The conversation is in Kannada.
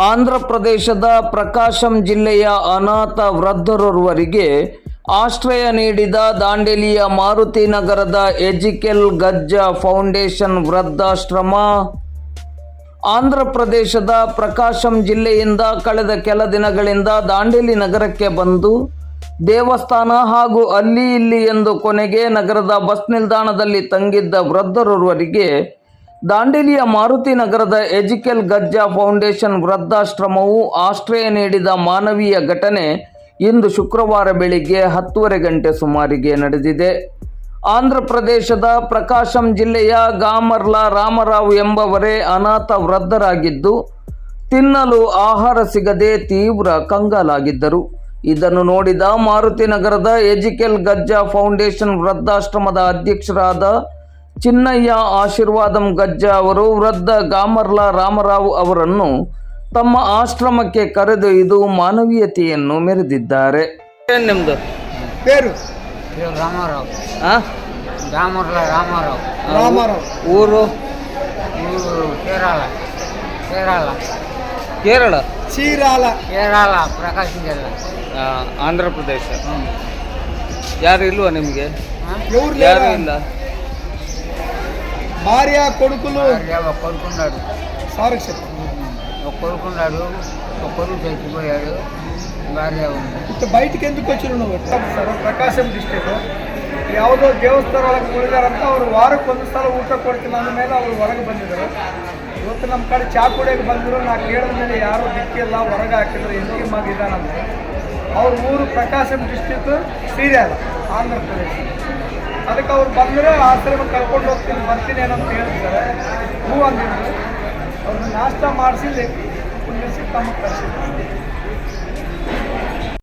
ಆಂಧ್ರ ಪ್ರದೇಶದ ಪ್ರಕಾಶಂ ಜಿಲ್ಲೆಯ ಅನಾಥ ವೃದ್ಧರೋರ್ವರಿಗೆ ಆಶ್ರಯ ನೀಡಿದ ದಾಂಡೇಲಿಯ ಮಾರುತಿ ನಗರದ ಎಜಿಕೆಲ್ ಗಜ್ಜ ಫೌಂಡೇಶನ್ ವೃದ್ಧಾಶ್ರಮ. ಆಂಧ್ರ ಪ್ರದೇಶದ ಪ್ರಕಾಶಂ ಜಿಲ್ಲೆಯಿಂದ ಕಳೆದ ಕೆಲ ದಿನಗಳಿಂದ ದಾಂಡೇಲಿ ನಗರಕ್ಕೆ ಬಂದು ದೇವಸ್ಥಾನ ಹಾಗೂ ಅಲ್ಲಿ ಇಲ್ಲಿ ಎಂದು ಕೊನೆಗೆ ನಗರದ ಬಸ್ ನಿಲ್ದಾಣದಲ್ಲಿ ತಂಗಿದ್ದ ವೃದ್ಧರೋರ್ವರಿಗೆ ದಾಂಡೇಲಿಯ ಮಾರುತಿ ನಗರದ ಎಜಿಕೆಲ್ ಗಜ್ಜಾ ಫೌಂಡೇಶನ್ ವೃದ್ಧಾಶ್ರಮವು ಆಶ್ರಯ ನೀಡಿದ ಮಾನವೀಯ ಘಟನೆ ಇಂದು ಶುಕ್ರವಾರ ಬೆಳಿಗ್ಗೆ ಹತ್ತುವರೆ ಗಂಟೆ ಸುಮಾರಿಗೆ ನಡೆದಿದೆ. ಆಂಧ್ರ ಪ್ರದೇಶದ ಪ್ರಕಾಶಂ ಜಿಲ್ಲೆಯ ಗಾಮರ್ಲಾ ರಾಮರಾವ್ ಎಂಬವರೇ ಅನಾಥ ವೃದ್ಧರಾಗಿದ್ದು, ತಿನ್ನಲು ಆಹಾರ ಸಿಗದೆ ತೀವ್ರ ಕಂಗಾಲಾಗಿದ್ದರು. ಇದನ್ನು ನೋಡಿದ ಮಾರುತಿ ನಗರದ ಎಜಿಕೆಲ್ ಗಜ್ಜಾ ಫೌಂಡೇಶನ್ ವೃದ್ಧಾಶ್ರಮದ ಅಧ್ಯಕ್ಷರಾದ ಚಿನ್ನಯ್ಯ ಆಶೀರ್ವಾದಂ ಗಜ್ಜಾ ಅವರು ವೃದ್ಧ ಗಾಮರ್ಲಾ ರಾಮರಾವ್ ಅವರನ್ನು ತಮ್ಮ ಆಶ್ರಮಕ್ಕೆ ಕರೆದೊಯ್ದು ಮಾನವೀಯತೆಯನ್ನು ಮೆರೆದಿದ್ದಾರೆ ನಿಮ್ದು పేరు పేరు రామారావు ಆ? దామర్ల రామారావు రామారావు ಊರು ఊరు కేరళ కేరళ ಕೇರಳ చీరాల కేరళ ప్రకాశం జిల్లా ಆ, ಆಂಧ್ರ ಪ್ರದೇಶ ಯಾರು ಇಲ್ವಾ ನಿಮಗೆ ఎవరు ಯಾರು లేరా ಇಲ್ಲ భార్య కొడుకులు కొనుక్కున్నాడు సారీ చెప్పు కొనుక్కున్నాడు ఒక కొడుకు చచ్చిపోయాడు భార్య ఇప్పుడు బయటికి ఎందుకు వచ్చిన సರ್ ಪ್ರಕಾಶಂ ಡಿಸ್ಟಿಕ್ ಯಾವುದೋ ದೇವಸ್ಥಾನಕ್ಕೆ ಉಳಿದಾರಂತ ಅವರು ವಾರಕ್ಕೆ ಒಂದು ಸಲ ಊಟ ಕೊಡ್ತೀನಿ ಅಂದ ಮೇಲೆ ಅವರು ಹೊರಗೆ ಬಂದಿದ್ದಾರೆ. ಇವತ್ತು ನಮ್ಮ ಕಡೆ ಚಾಕುಡೆಗೆ ಬಂದರು. ನಾ ಕೇಳಿದ ಮೇಲೆ ಯಾರೂ ದಿಕ್ಕಿಲ್ಲ ಹೊರಗೆ ಹಾಕಿದ್ರು. ಹೆಂಗೆ ಮಗ ಇದ್ದಾನಂತ. ಅವ್ರ ಊರು ಪ್ರಕಾಶಂ ಡಿಸ್ಟಿಕ್ ಸೀರಿಯಲ್ ಆಂಧ್ರ ಪ್ರದೇಶ. ಅದಕ್ಕೆ ಅವ್ರು ಬಂದರೆ ಆಶ್ರಮ ಕರ್ಕೊಂಡು ಹೋಗ್ತೀನಿ, ಬರ್ತೀನಿ ಏನಂತ ಹೇಳ್ತಾರೆ ಹೂ ಅಂದಿದ್ರು. ಅವ್ರನ್ನ ನಾಷ್ಟ ಮಾಡಿಸಿ ಪುಣ್ಯಸಿ ಕಳಿಸಿದ್ರು